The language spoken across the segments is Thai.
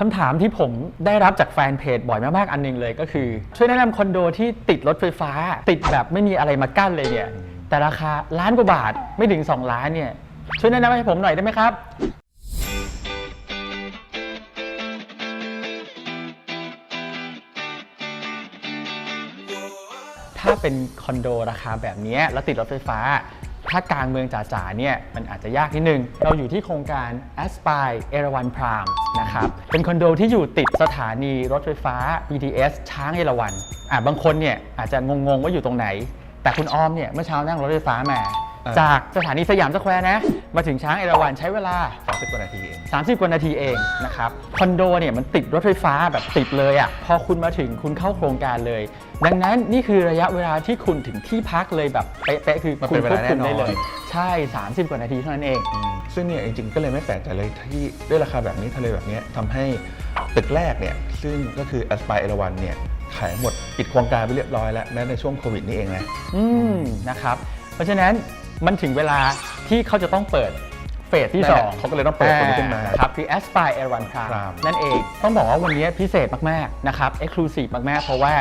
คำถามที่ผมได้รับจากแฟนเพจบ่อยมากๆอันหนึงเลยก็คือ ช่วยแนะนำคอนโดที่ติดรถไฟฟ้า ติดแบบไม่มีอะไรมากั้นเลยเนี่ย แต่ราคาล้านกว่าบาทไม่ถึง 2 ล้านเนี่ย ช่วยแนะนำให้ผมหน่อยได้ไหมครับ ถ้าเป็นคอนโดราคาแบบนี้แล้วติดรถไฟฟ้า ถ้ากลางเมืองจ๋าๆเนี่ยมันอาจจะยากนิดนึง เราอยู่ที่โครงการ Aspire เอราวันพรามนะครับ เป็นคอนโดที่อยู่ติดสถานีรถไฟฟ้า BTS ช้างเอราวันอะบางคนเนี่ยอาจจะงงๆว่าอยู่ตรงไหน แต่คุณออมเนี่ยเมื่อเช้านั่งรถไฟฟ้ามาอ่า จากสถานีสยามสแควร์นะ มาถึงช้างเอราวันใช้เวลา 30กว่านาทีเอง30กว่านาทีเองนะครับ คอนโดเนี่ยมันติดรถไฟฟ้าแบบติดเลยอะ่ะ พอคุณมาถึงคุณเข้าโครงการเลย ดังนั้นนี่คือระยะเวลาที่คุณถึงที่พักเลยแบบเป๊ะๆคือมันคุณเป็นเวควลาบคุมได้เลยแน่นอนใช่ 30 กว่านาทีเท่านั้นเอง ซึ่งเนี่ยจริงๆก็เลยไม่แปลกใจเลยที่ด้วยราคาแบบนี้ทะเลแบบเนี้ยทำให้ตึกแรกเนี่ยซึ่งก็คือ Aspire เอราวันเนี่ยขายหมดปิดโครงการไปเรียบร้อยแล้วแม้ในช่วงโควิดนี่เองนะ อืมนะครับ เพราะฉะนั้น มันถึงเวลาที่เขาจะต้องเปิดเฟสที่นั่นแหละ2เขาก็เลยต้องเปิดตัวนี้ขึ้นมาครับคือ Aspire Air One Prime Prime นั่นเองต้องบอกว่าวันนี้พิเศษมากๆนะครับ Exclusive มากๆ เพราะว่า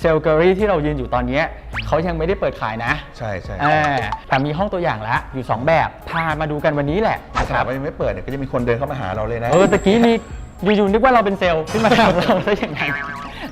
เซลล์เกอรี่ที่เรายืนอยู่ตอนนี้เขายังไม่ได้เปิดขายนะใช่ใช่ อ่าแต่มีห้องตัวอย่างแล้วอยู่ 2 แบบพามาดูกันวันนี้แหละถ้านะคถารัมบว่ายังไม่เปิดเนี่ยก็จะมีคนเดินเข้ามาหาเราเลยนะ เออตะกี้มีอยู่ๆนึกว่าเราเป็นเซลล์ขึ้นมาถามเราซะอย่างนั้น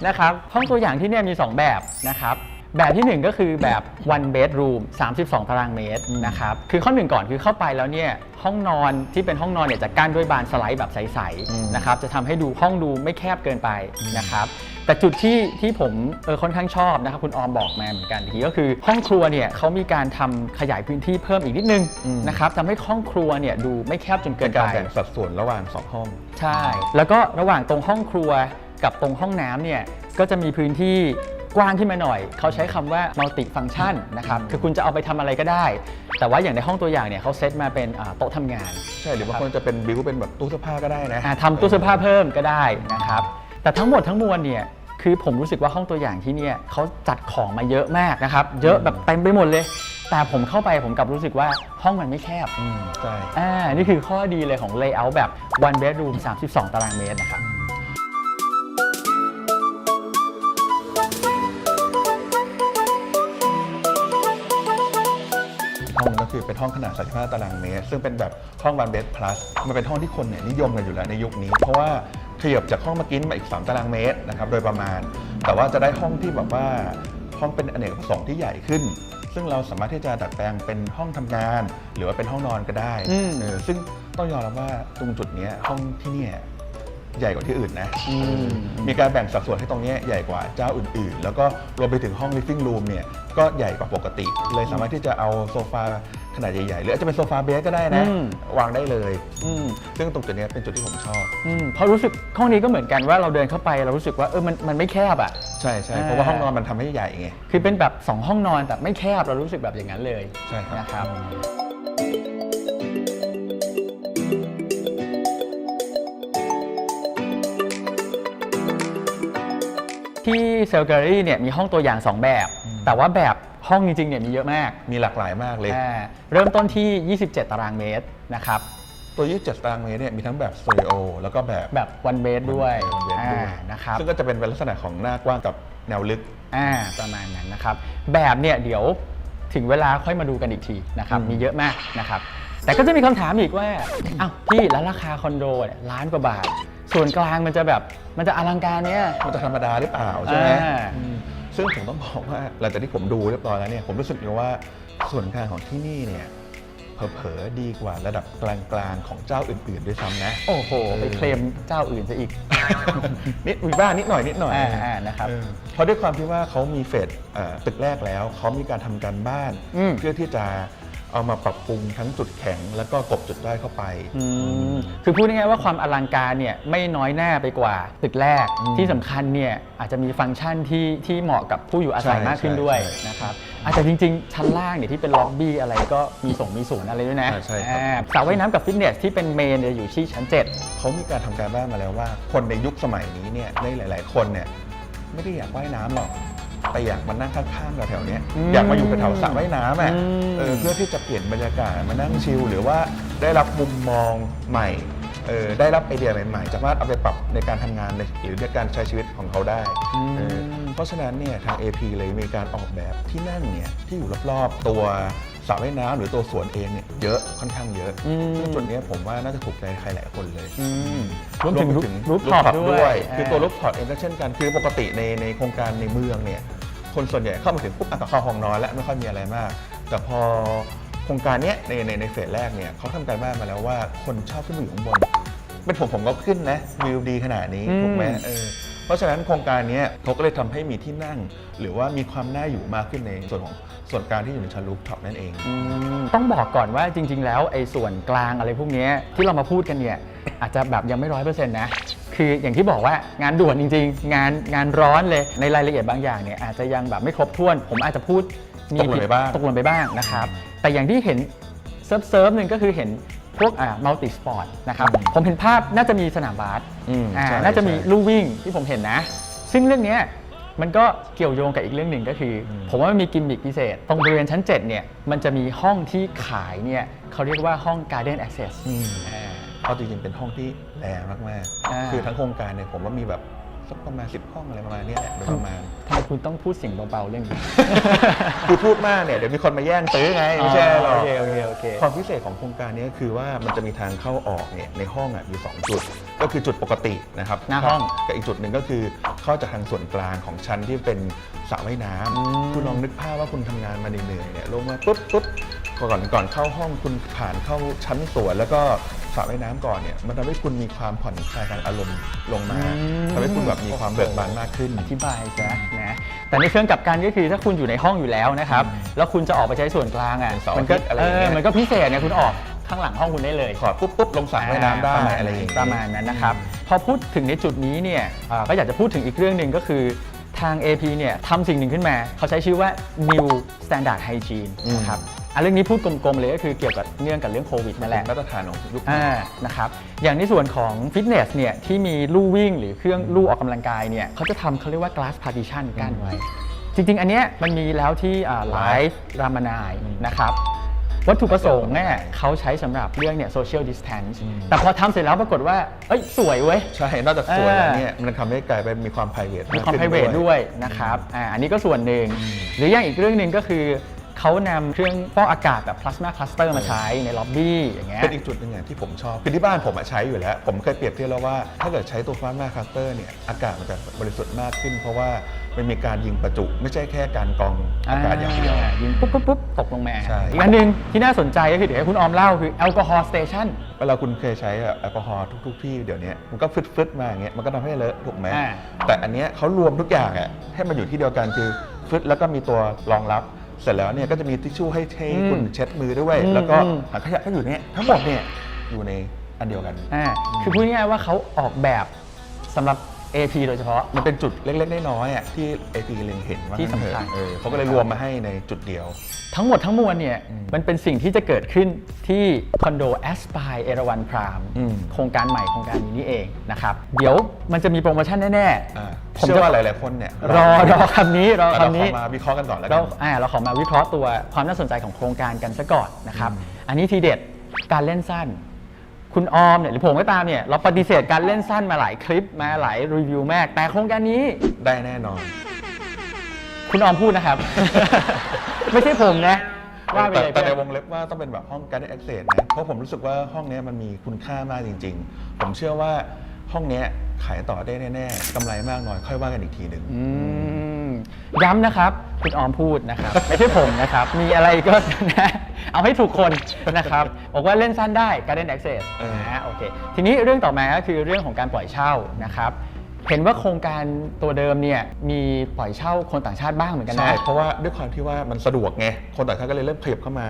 นะครับห้องตัวอย่างที่เนี่ยมี 2 แบบนะครับ แบบทีหนึ่1 ก็คือแบบ one bedroom 32 ตารางเมตรนะครับ คือข้อหนึ่งก่อนคือเข้าไปแล้วเนี่ยห้องนอนที่เป็นห้องนอนเนี่ยจะกั้นด้วยบานสไลด์แบบใสอืมๆนะครับจะทำให้ดูห้องดูไม่แคบเกินไปนะครับแต่จุดที่ที่ผมเออค่อนข้างชอบนะครับคุณออมบอกมาเหมือนกันทีก็คือห้องครัวเนี่ยเขามีการทำขยายพื้นที่เพิ่มอีกนิดนึงอืมนะครับทำให้ห้องครัวเนี่ยดูไม่แคบจนเกิเป็นนการไปแบ่งสัดส่วนระหว่างสองห้อง ใช่ แล้วก็ระหว่างตรงห้องครัวกับตรงห้องน้ำเนี่ยก็จะมีพื้นที่ กว้างขึ้นมาหน่อย เขาใช้คำว่า multi function นะครับ คือคุณจะเอาไปทำอะไรก็ได้ แต่ว่าอย่างในห้องตัวอย่างเนี่ยเขาเซตมาเป็นอ่าโต๊ะทำงาน ใช่หรือบางคนจะเป็นบิวเป็นแบบตู้เสื้อผ้าก็ได้นะ อ่าทำตู้เสื้อผ้าเพิ่มก็ได้นะครับ แต่ทั้งหมดทั้งมวลเนี่ยคือผมรู้สึกว่าห้องตัวอย่างที่เนี่ยเขาจัดของมาเยอะมากนะครับ เยอะแบบเต็มไปหมดเลย แต่ผมเข้าไปผมกลับรู้สึกว่าห้องมันไม่แคบอืมใช่ อ่านี่คือข้อดีเลยของ layout แบบ one bedroom 32 ตารางเมตรนะครับ คือเป็นห้องขนาด 35 ตารางเมตร ซึ่งเป็นแบบห้อง one bed plus มันเป็นห้องที่คนเนี่ยนิยมกันอยู่แล้วในยุคนี้ เพราะว่าขยับจากห้องเมื่อกี้มาอีก 3 ตารางเมตรนะครับโดยประมาณ แต่ว่าจะได้ห้องที่แบบว่าห้องเป็นอเนกประสงค์ที่ใหญ่ขึ้น ซึ่งเราสามารถที่จะดัดแปลงเป็นห้องทำงาน หรือว่าเป็นห้องนอนก็ได้อืมเออซึ่งต้องยอมรับว่าตรงจุดเนี้ยห้องที่เนี่ยใหญ่กว่าที่อื่นนะอืมมีการแบ่งสัดส่วนให้ตรงเนี้ยใหญ่กว่าเจ้าอื่นๆ แล้วก็รวมไปถึงห้อง living room เนี่ยก็ใหญ่กว่าปกติ เลยสามารถที่จะเอาโซฟา ขนาดใหญ่ๆ หรืออาจจะเป็นโซฟาเบสก็ได้นะ อืม วางได้เลยอืม ซึ่งตรงจุดเนี้ยเป็นจุดที่ผมชอบ อืมเพราะรู้สึกห้องนี้ก็เหมือนกันว่าเราเดินเข้าไปเรารู้สึกว่าเออมันมันไม่แคบอะ ใช่ใช่อ่าเพราะว่าห้องนอนมันทำให้ใหญ่ไง คือเป็นแบบ 2 ห้องนอนแต่ไม่แคบเรารู้สึกแบบอย่างนั้นเลยใช่ครับ นะครับ ที่เซลเกอรี่เนี่ยมีห้องตัวอย่าง 2 แบบ แต่ว่าแบบ ห้องจริงๆเนี่ยมีเยอะมากมีหลากหลายมากเลย อ่าเริ่มต้นที่ 27 ตารางเมตรนะครับ ตัว 27 ตารางเมตรเนี่ยมีทั้งแบบสตูดิโอแล้วก็แบบแบบวันเบสด้วยวันเบสด้วยอ่านะครับซึ่งก็จะเป็นลักษณะของหน้ากว้างกับแนวลึก อ่าประมาณนั้นนะครับ แบบเนี่ยเดี๋ยวถึงเวลาค่อยมาดูกันอีกทีนะครับ อืม มีเยอะมากนะครับ แต่ก็จะมีคำถามอีกว่า อ้าวพี่แล้วราคาคอนโดเนี่ยล้านกว่าบาท ส่วนกลางมันจะแบบมันจะอลังการเนี่ย มันจะธรรมดาหรือเปล่าใช่ไหมอ่า อืม ซึ่งผมต้องบอกว่าหลังจากที่ผมดูเรียบร้อยแล้วเนี่ยผมรู้สึกเลยว่าส่วนกลางของที่นี่เนี่ยเผลอๆดีกว่าระดับกลางๆของเจ้าอื่นๆด้วยซ้ำนะ โอ้โห ไปเคลมเจ้าอื่นซะอีก นิดมีบ้างนิดหน่อยนิดหน่อยอ่าอ่านะครับเออเพราะด้วยความที่ว่าเขามีเฟสเอ่อตึกแรกแล้ว เขามีการทำการบ้านอืมเพื่อที่จะ เอามาปรับปรุงทั้งจุดแข็ง แล้วก็กลบจุดด้อยเข้าไป อืมคือพูดง่ายๆว่าความอลังการเนี่ยไม่น้อยหน้าไปกว่าตึกแรกอืมที่สำคัญเนี่ยอาจจะมีฟังก์ชันที่ที่เหมาะกับผู้อยู่อาศัยใช่มากขึ้นใช่ด้วยใช่นะครับอาจจะแต่จริงๆ ชั้นล่างเนี่ยที่เป็นล็อบบี้อะไรก็มีส่งมีสวนอะไรด้วยนะอ่าใช่ครับ อ่าสระว่ายน้ำกับฟิตเนสที่เป็นเมนเนี่ยอยู่ที่ชั้น 7 เขามีการทำการบ้านมาแล้วว่า คนในยุคสมัยนี้เนี่ยในหลาย ๆ คนเนี่ยไม่ได้อยากว่ายน้ำหรอก แต่อยากมานั่งข้างๆเราแถวๆเนี้ยอืมอยากมาอยู่แถวๆสระว่ายน้ำอะอืม เออเพื่อที่จะเปลี่ยนบรรยากาศมานั่งชิลหรือว่าได้รับมุมมองใหม่เออได้รับไอเดียใหม่ๆสามารถเอาไปปรับในการทำงานในหรือในการใช้ชีวิตของเขาได้อืมเออเพราะฉะนั้นเนี่ยทาง AP เลยมีการออกแบบที่นั่งเนี่ยที่อยู่รอบๆตัวสระว่ายน้ำหรือตัวสวนเองเนี่ยเยอะค่อนข้างเยอะอืมซึ่งจุดเนี้ยผมว่าน่าจะถูกใจใครหลายคนเลยอืมรรววมมถึงถึงรูปท็อป rooftop ด้วย คือตัวรูปท็อปเองก็เช่นกัน คือปกติในในโครงการในเมืองเนี่ย คนส่วนใหญ่เข้ามาถึงปุ๊บอะก็เข้าห้องนอนแล้วไม่ค่อยมีอะไรมาก แต่พอโครงการเนี้ยในในในเฟสแรกเนี่ยเขาทำการบ้านมาแล้วว่าคนชอบขึ้นมาอยู่ข้างบน เป็นผมผมก็ขึ้นนะวิวดีขนาดนี้อืมถูกไหมเออเพราะฉะนั้นโครงการเนี้ยเขาก็เลยทำให้มีที่นั่ง หรือว่ามีความน่าอยู่มากขึ้นในส่วนของส่วนกลางที่อยู่ในชั้นรูฟท็อปนั่นเองอืมต้องบอกก่อนว่าจริง ๆ แล้วไอ้ส่วนกลางอะไรพวกเนี้ยที่เรามาพูดกันเนี่ยอาจจะแบบยังไม่ร้อยเปอร์เซ็นต์นะ คืออย่างที่บอกว่างานด่วนจริง ๆ งานงานร้อนเลยในรายละเอียดบางอย่างเนี่ยอาจจะยังแบบไม่ครบถ้วน ผมอาจจะพูดตกหล่นไปบ้าง ตกหล่นไปบ้างนะครับ แต่อย่างที่เห็นเซิร์ฟเซิร์ฟหนึ่งก็คือเห็นพวกอ่ามัลติสปอร์ตนะครับผมเห็นภาพน่าจะมีสนามบาสอืมอ่าใช่น่าจะมีใช่ ลู่วิ่งที่ผมเห็นนะ ซึ่งเรื่องเนี้ยมันก็เกี่ยวโยงกับอีกเรื่องหนึ่งก็คืออมผมว่ามันมีกิมมิคพิเศษ ตรงบริเวณชั้น 7 เนี่ย มันจะมีห้องที่ขายเนี่ยเขาเรียกว่าห้อง Garden Access อืมอ่า เอาจริงๆเป็นห้องที่แรงมากอ่าๆคือทั้งโครงการเนี่ยผมว่ามีแบบสักประมาณ10ห้องอะไรประมาณเนี้ยแหละโดยประมาณทำไมคุณต้องพูดเสียงเบาๆเรื่องนี้ คือพูดมากเนี่ยเดี๋ยวมีคนมาแย่งซื้อไงไม่ใช่หรอกโอเคโอเคโอเคความพิเศษของโครงการนี้ก็คือว่ามันจะมีทางเข้าออกเนี่ยในห้องอะมีสองจุด ก็คือจุดปกตินะครับหน้าห้องกับอีกจุดหนึ่งก็คือเข้าจากทางส่วนกลางของชั้นที่เป็นสระว่ายน้อืมำคุณลองนึกภาพว่าคุณทำงานมาเหนื่อยๆเนี่ยลงมาปุ๊บปุ๊บก่อนก่อนเข้าห้องคุณผ่านเข้าชั้นสวนแล้วก็ สระว่ายน้ำก่อนเนี่ยมันทำให้คุณมีความผ่อนคลายทางอารมณ์ลงมาทำให้คุณแบบมีความเบิกบานมากขึ้น อธิบายซะนะแต่ในเชิงกลับกันก็คือถ้าคุณอยู่ในห้องอยู่แล้วนะครับแล้วคุณจะออกไปใช้ส่วนกลางอะเป็นเสาร์มัก็อาทิตย์อะไรเออย่างเงี้อยมันก็พิเศษเนี่ยคุณออกข้างหลังห้องคุณได้เลยขอดปุ๊บปุ๊บลงสระว่ายน้ำได้ประมาณอะไรอย่างเงี้ย ประมาณนั้นนะครับ พอพูดถึงในจุดนี้เนี่ยอ่าก็อยากจะพูดถึงอีกเรื่องหนึ่งก็คือทาง AP เนี่ยทำสิ่งหนึ่งขึ้นมา เขาใช้ชื่อว่า New Standard Hygiene อืมนะครับ อะเรื่องนี้พูดกลมๆเลยก็คือเกี่ยวกับเนื่องกับเรื่องโควิดนั่นแหละ มาตรฐานของยุคนี้ อ่านะครับอย่างในส่วนของฟิตเนสเนี่ยที่มีลู่วิ่งหรือเครื่องลู่ออกกำลังกายเนี่ยเขาจะทำเขาเรียกว่า glass partition กั้นไว้ จริง ๆ อันเนี้ยมันมีแล้วที่ไลฟ์รามานายนะครับ วัตถุประสงค์เนี่ยเขาใช้สำหรับเรื่องเนี่ย social distance อืม แต่พอทำเสร็จแล้วปรากฏว่า เอ้ย สวยเว้ย ใช่นอกจากสวยแล้วอ่าเนี่ยมันทำให้กลายเป็นมีความ p r i v a t มีความ private ด้วยนะครับอ่าอันนี้ก็ส่วนหนึ่ง หรืออย่างอีกเรื่องหนึ่งก็คือ เขานำเครื่องฟอกอากาศแบบ plasma cluster มาใช้ในล็อบบี้อย่างเงี้ย เป็นอีกจุดหนึ่งอย่างที่ผมชอบ คือที่บ้านผมอะใช้อยู่แล้ว ผมเคยเปรียบเทียบแล้วว่า ถ้าเกิดใช้ตัวฟาร์มาคัสเตอร์เนี่ยอากาศมันจะบริสุทธิ์มากขึ้น เพราะว่ามันมีการยิงประจุไม่ใช่แค่การกรองอากาศอย่างเดียว ยิงปุ๊บปุ๊บปุ๊บตกลงมาใช่ อีกอันหนึ่งที่น่าสนใจก็คือเดี๋ยวให้คุณออมเล่าคือแอลกอฮอล์สเตชัน เวลาคุณเคยใช้แอลกอฮอล์ทุกๆที่เดี๋ยวนี้มันก็ฟึดๆมาอย่างเงี้ยมันก็ทำให้เลอะถูกไหมอ่า แต่อันเนี้ยเขารวมทุกอย่างอะให้มันอยู่ที่เดียวกันคือฟึดแล้วก็มีตัวรองรับ เสร็จแล้วเนี่ยก็จะมีทิชชู่ให้ให้คุณเช็ดมือด้วยอืมแล้วก็อืมถังขยะก็อยู่เนี่ยทั้งหมดเนี่ยอยู่ในอันเดียวกัน อ่าคือพูดง่ายๆว่าเขาออกแบบสำหรับ AP โดยเฉพาะ มันเป็นจุดเล็กๆน้อยๆอะที่ไอพีเล็งเห็นว่าที่งั้นเถอะสำคัญ เออเขาก็เลยรวมมาให้ในจุดเดียว ทั้งหมดทั้งมวลเนี่ยอืมมันเป็นสิ่งที่จะเกิดขึ้นที่คอนโด Aspire เอราวันพรามอืม โครงการใหม่โครงการนี้นี่เองนะครับ เดี๋ยวมันจะมีโปรโมชั่นแน่อ่าผมเชื่อจะว่าหลายๆคนเนี่ยๆรอรอคำนี้รอแต่เราคำนี้ขอมาวิเคราะห์กันก่อนแล้วกัเราน อ่าเราขอมาวิเคราะห์ตัวความน่าสนใจของโครงการกันซะก่อนนะครับ อันนี้ทีเด็ดการเล่นสั้น คุณออมเนี่ยหรือผมก็ตามเนี่ยเราปฏิเสธการเล่นสั้นมาหลายคลิปมาหลายรีวิวมาก แต่โครงการนี้ ได้แน่นอน คุณออมพูดนะครับ ไม่ใช่ผมนะ ว่าไปแต่เลยแต่ในเพื่อนวงเล็บว่าต้องเป็นแบบห้องการ access นะ เพราะผมรู้สึกว่าห้องเนี้ยมันมีคุณค่ามากจริง ๆ ผมเชื่อว่าห้องเนี้ยขายต่อได้แน่ๆกำไรมากน้อยค่อยว่ากันอีกทีหนึ่ง อืม ย้ำนะครับ คุณออมพูดนะครับ ไม่ใช่ผมนะครับ มีอะไรก็นะเอาให้ถูกคนนะครับ บอกว่าเล่นสั้นได้ Garden Access เออนะโอเค ทีนี้เรื่องต่อมาก็คือเรื่องของการปล่อยเช่านะครับเห็นว่าโครงการตัวเดิมเนี่ยมีปล่อยเช่าคนต่างชาติบ้างเหมือนกันใช่นะเพราะว่าด้วยความที่ว่ามันสะดวกไงคนต่างชาติก็เลยเริ่มขยับเข้ามา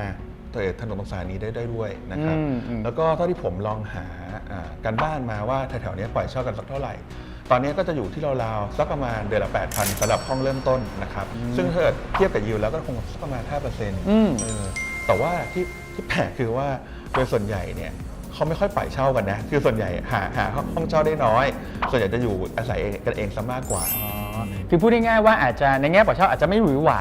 ตัวถนนตรงสายนี้ได้ได้ด้วยนะครับอืมอืมแล้วก็เท่าที่ผมลองหาอ่าการบ้านมาว่าแถวๆเนี้ยปล่อยเช่ากันสักเท่าไหร่ ตอนนี้ก็จะอยู่ที่ราวๆสักประมาณเดือนละ 8,000สำหรับห้องเริ่มต้นนะครับ ซึ่งถ้าเกิดเทียบกับยิวแล้วก็คงสักประมาณ5%อืมเออแต่ว่าที่ที่แปลกคือว่าโดยส่วนใหญ่เนี่ยเขาไม่ค่อยปล่อยเช่ากันนะ คือส่วนใหญ่หาหาห้องเช่าได้น้อย ส่วนใหญ่จะอยู่อาศัยกันเองซะมากกว่าอ๋อคือพูดง่ายๆว่าอาจจะในแง่ปล่อยเช่าอาจจะไม่หวือหวา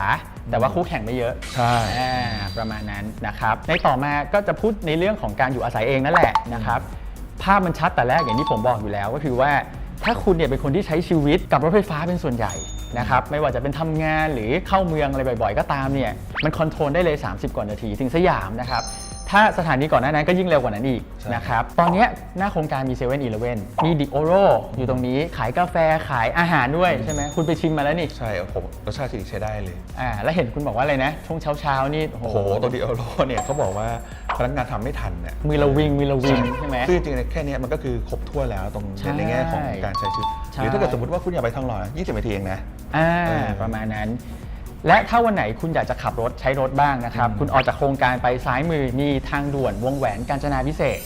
แต่ว่าคู่แข่งไม่เยอะใช่ อ่าประมาณนั้นนะครับ ในต่อมาก็จะพูดในเรื่องของการอยู่อาศัยเองนั่นแหละนะครับ ภาพมันชัดแต่แรกอย่างที่ผมบอกอยู่แล้วก็คือว่า ถ้าคุณเนี่ยเป็นคนที่ใช้ชีวิตกับรถไฟฟ้าเป็นส่วนใหญ่นะครับไม่ว่าจะเป็นทำงานหรือเข้าเมืองอะไรบ่อยๆ ก็ตามเนี่ยมันคอนโทรลได้เลย 30 กว่านาทีถึงสยามนะครับถ้าสถานีก่อนหน้านั้นก็ยิ่งเร็วกว่านั้นอีกใช่นะครับ ตอนเนี้ยหน้าโครงการมี7 e เ e ่ e อมีดิโอโรอยู่ตรงนี้ขายกาแฟขายอาหารด้วยใช่ไหมคุณไปชิมมาแล้วนี่ ใช่ผมรสชาติที่ใช้ได้เลยอ่าแล้วเห็นคุณบอกว่าอะไรนะ ช่วงเช้าๆนี่ โอ้โหตัวดิโอโรเนี่ยเขาบอกว่า พนักงานทำไม่ทันเนี่ยมือเราวิงมือเราวิงใช่ไหมซึ่งจริงๆแค่เนี้ยมันก็คือครบถ้วนแล้วตรงใช่ในแง่ของการใช้ชีวิตใช่หรือถ้าเกิดสมมติว่าคุณอยากไปทองหล่อ20นาทีเองนะอ่าเออประมาณนั้น และถ้าวันไหนคุณอยากจะขับรถใช้รถบ้างนะครับ คุณออกจากโครงการไปซ้ายมือมีทางด่วนวงแหวนกาญจนาพิเศษก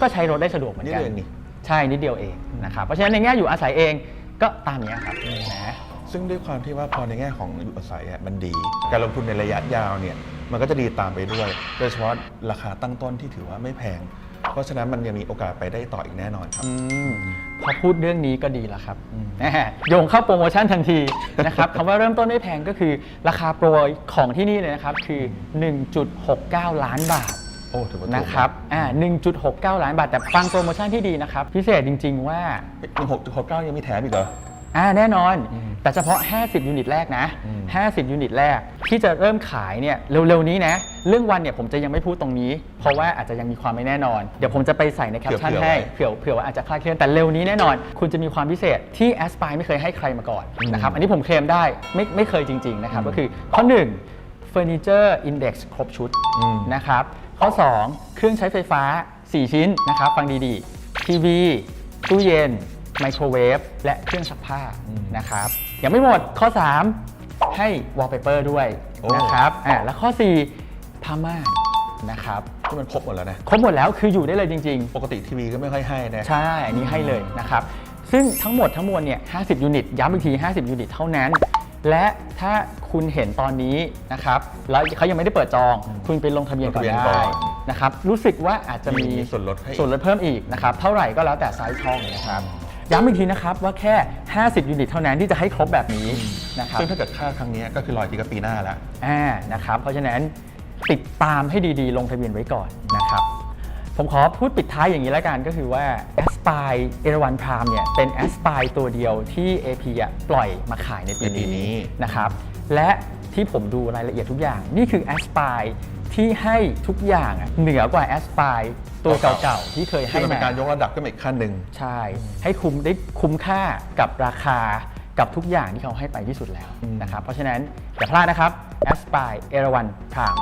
ก็ใช้รถได้สะดวกเหมือนนี่กันเองนี่ใช่นิดเดียวเองนะครับเพราะฉะนั้นในแง่อยู่อาศัยเองก็ตามเนี้ยครับนะซึ่งด้วยความที่ว่าพอในแง่ของอยู่อาศัยอะมันดี การลงทุนในระยะยาวเนี่ย มันก็จะดีตามไปด้วย โดยเฉพาะราคาตั้งต้นที่ถือว่าไม่แพง เพราะฉะนั้นมันยังมีโอกาสไปได้ต่ออีกแน่นอนครับอืมพอพูดเรื่องนี้ก็ดีแล้วครับแหม่โยงเข้าโปรโมชั่นทันทีนะครับ คำว่าเริ่มต้นไม่แพงก็คือราคาโปรของที่นี่เลยนะครับ คือ 1.69 ล้านบาท โอ้ถือว่าถูกนะครับ อ่า 1.69 ล้านบาท แต่ฟังโปรโมชั่นที่ดีนะครับ พิเศษจริง ๆ ว่าหนึ่งหกจุดหกเก้ายังมีแถมอีกเหรอ อ่าแน่นอน แต่เฉพาะ 50 ยูนิตแรกนะอืม50 ยูนิตแรก ที่จะเริ่มขายเนี่ยเร็วๆนี้นะ เรื่องวันเนี่ยผมจะยังไม่พูดตรงนี้ เพราะว่าอาจจะยังมีความไม่แน่นอน เดี๋ยวผมจะไปใส่ในแคปชั่นเผื่อๆให้ไว้เผื่อเผื่อว่าอาจจะคลาดเคลื่อนแต่เร็วนี้แน่นอน คุณจะมีความพิเศษที่ a s p i r e ไม่เคยให้ใครมาก่อนนะครับอันนี้ผมเคลมได้ไม่ไม่เคยจริงๆนะครับก็คือข้อ1 Furniture Index ครบชุดอืมนะครับข้อ 2 เครื่องใช้ไฟฟ้า 4 ชิ้นนะครับฟังดีๆทีวีตู้เย็น ไมโครเวฟและเครื่องซักผ้านะครับยังไม่หมดข้อ 3 ให้วอลเปเปอร์ด้วยโอ้นะครับอ่าและข้อ 4ผ้าม่านนะครับที่มันครบหมดแล้วนะครบหมดแล้วคืออยู่ได้เลยจริง ๆ ปกติทีวีก็ไม่ค่อยให้นะใช่อันนี้ให้เลยนะครับซึ่งทั้งหมดทั้งมวลเนี่ย 50 ยูนิต ย้ำอีกที 50 ยูนิตเท่านั้น และถ้าคุณเห็นตอนนี้นะครับ แล้วเขายังไม่ได้เปิดจอง คุณไปลงทะเบียนก่อนลงทะเบียนก่ได้อนนะครับ รู้สึกว่าอาจจะมีมีส่วนลดให้อีกส่วนลดเพิ่มอีกนะครับ เท่าไหร่ก็แล้วแต่ไซส์ช่องนะครับ ย้ำอีกทีนะครับว่าแค่ 50 ยูนิตเท่านั้นที่จะให้ครบแบบนี้นะครับซึ่งถ้าเกิดค่าครั้งเนี้ยก็คือรอยทีก็ปีหน้าแล้วอ่านะครับเพราะฉะนั้นติดตามให้ดีๆ ลงทะเบียนไว้ก่อนนะครับผมขอพูดปิดท้ายอย่างนี้แล้วกันก็คือว่า a s p i r e เอราวันพรามเนี่ยเป็น a s p i r e ตัวเดียวที่ AP อะปล่อยมาขายในปีในปีนี้นี้นะครับและที่ผมดูรายละเอียดทุกอย่าง นี่คือ a s p i r e ที่ให้ทุกอย่างอะเหนือกว่า a s p i r e ตัวเก่าๆที่เคยให้ที่มันเป็มานการยกระดับขึ้นมาอีกขั้นหนึ่งใช่ ให้คุ้มได้คุ้มค่ากับราคากับทุกอย่างที่เขาให้ไปที่สุดแล้วนะครับเพราะฉะนั้นอย่าพลาดนะครับ a s p i r e เอราวันพราม